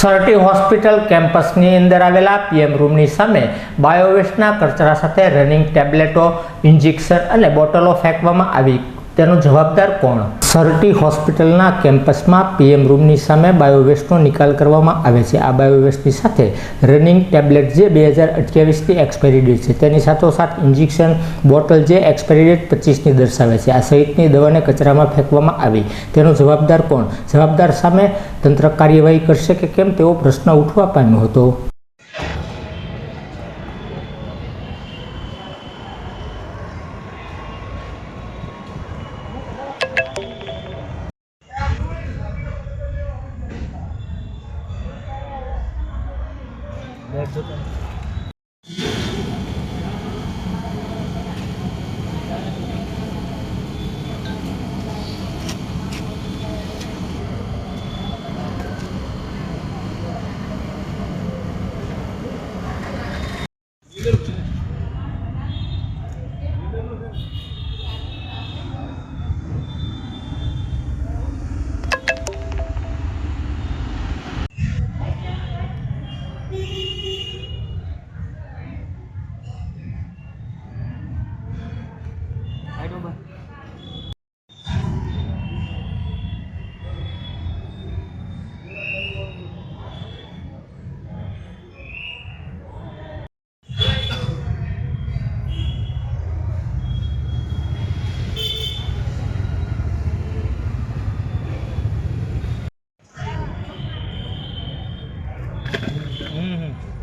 Sir T hospital કેમ્પસની અંદર આવેલા PM રૂમની સામે બાયોવેસ્ટના કચરા સાથે રનિંગ ટેબ્લેટો, ઇન્જેક્શન અને બોટલો ફેંકવામાં આવી. તેનો જવાબદાર કોણ? સરટી હોસ્પિટલના કેમ્પસમાં પીએમ રૂમની સામે બાયોવેસ્ટનો નિકાલ કરવામાં આવે છે. આ બાયોવેસ્ટની સાથે રનિંગ ટેબ્લેટ જે બે હજાર અઠ્યાવીસની એક્સપાયરી ડેટ છે, તેની સાથોસાથ ઇન્જેક્શન બોટલ જે એક્સપાયરી ડેટ પચીસની દર્શાવે છે. આ સહિતની દવાને કચરામાં ફેંકવામાં આવી. તેનો જવાબદાર કોણ? જવાબદાર સામે તંત્ર કાર્યવાહી કરશે કે કેમ તેવો પ્રશ્ન ઉઠવા પામ્યો હતો. Deve ser Mm-hmm.